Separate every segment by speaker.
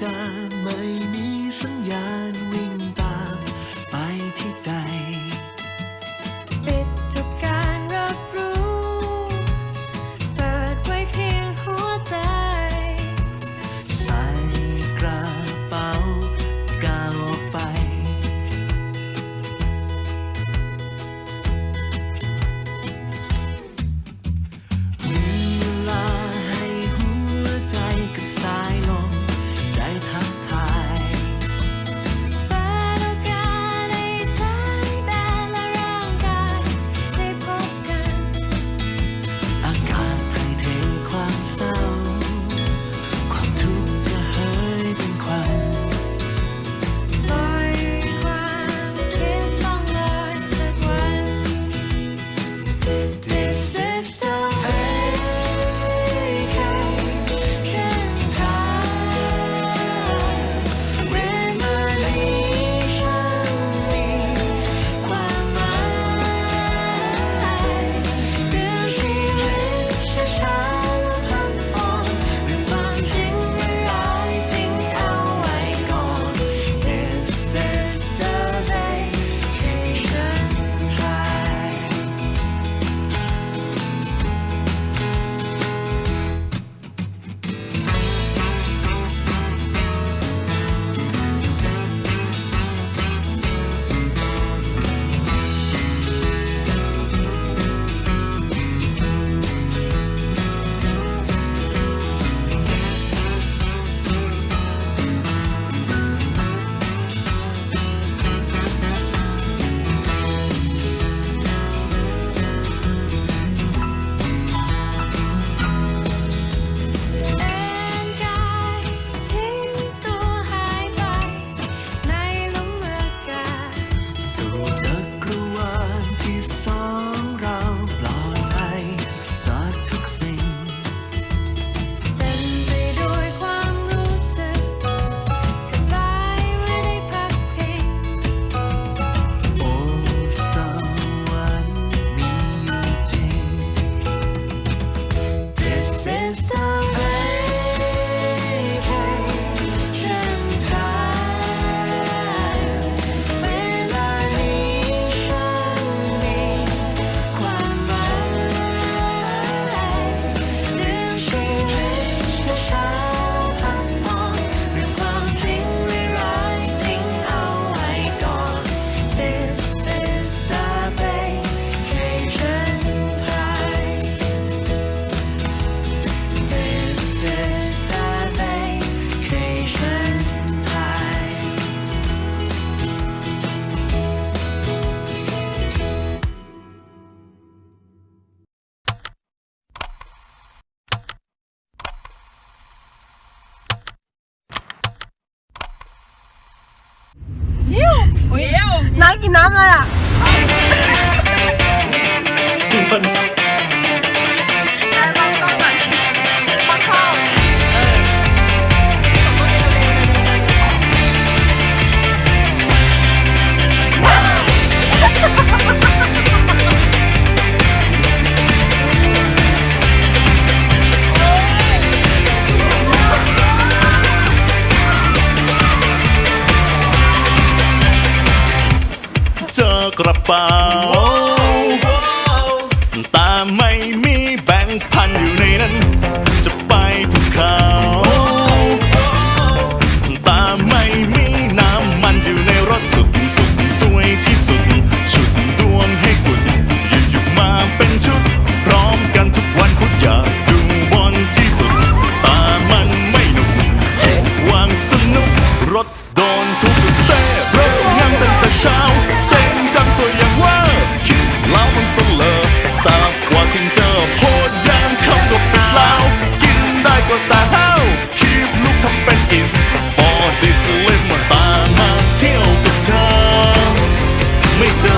Speaker 1: จาไม่มีสัญญาณวิ่ง 你
Speaker 2: 拿不呀？ กระ
Speaker 1: เป๋า ตาไม่มี
Speaker 2: แบงค์พันอยู่ใน
Speaker 1: นั้น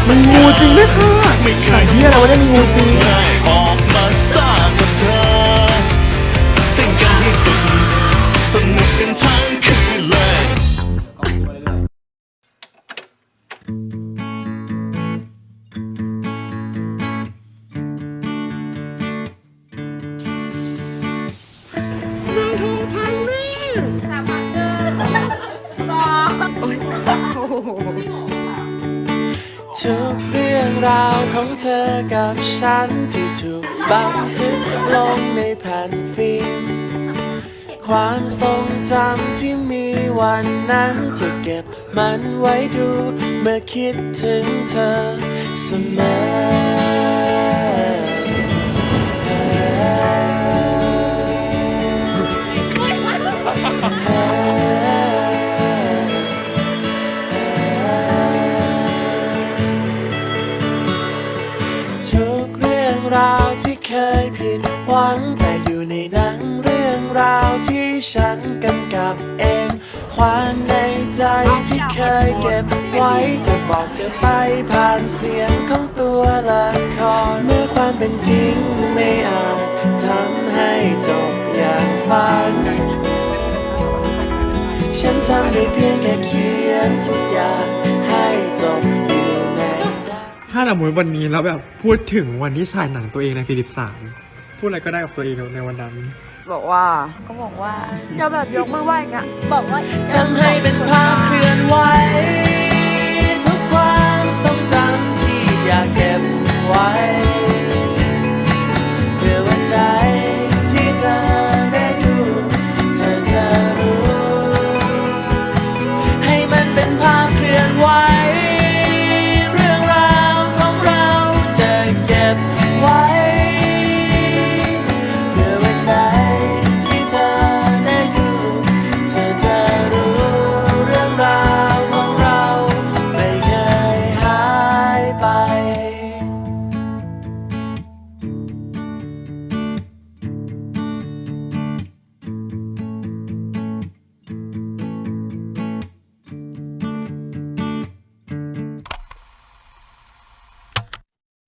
Speaker 1: มันงูจริงไห
Speaker 3: มคะค่ไม่ายเฮี
Speaker 4: ยอะไรวะเนี่ยมีงูจริง
Speaker 3: ออกมาสร้างกับอสิ่งนให้สุดสนุกกัสามพันเดิ
Speaker 4: มสองโอ้โห
Speaker 2: ทุกเรื่องราวของเธอกับฉันที่ถูกบันทึกลงในแผ่นฟิล์มความทรงจำที่มีวันนั้นจะเก็บมันไว้ดู เมื่อคิดถึงเธอเสมอ รื่องราวที่เคยผิดหวังแต่อยู่ในหนังเรื่องราวที่ฉันกำกับเองความในใจที่เคยเก็บไว้จะบอกเธอไปผ่านเสียงของตัวละครเมื่อความเป็นจริงไม่อาจทำให้จบอย่างฝัน ฉันทำได้เพียงแค่เขียนทุกอย่าง
Speaker 5: ถ้าสมมติวันนี้แล้วแบบพูดถึงวันที่ฉายหนังตัวเองในฟิลิปสามพูดอะไรก็ได้กับตัวเองในวันนั้น
Speaker 4: บอกว่า
Speaker 6: ก็บอกว่า
Speaker 4: จะแบบยกมือไหว้อย่างเงี้ย
Speaker 6: บอกว่า
Speaker 2: ทำให้เป็นภาพเคลื่อนไหวทุกความทรงจำที่อยากเก็บไว้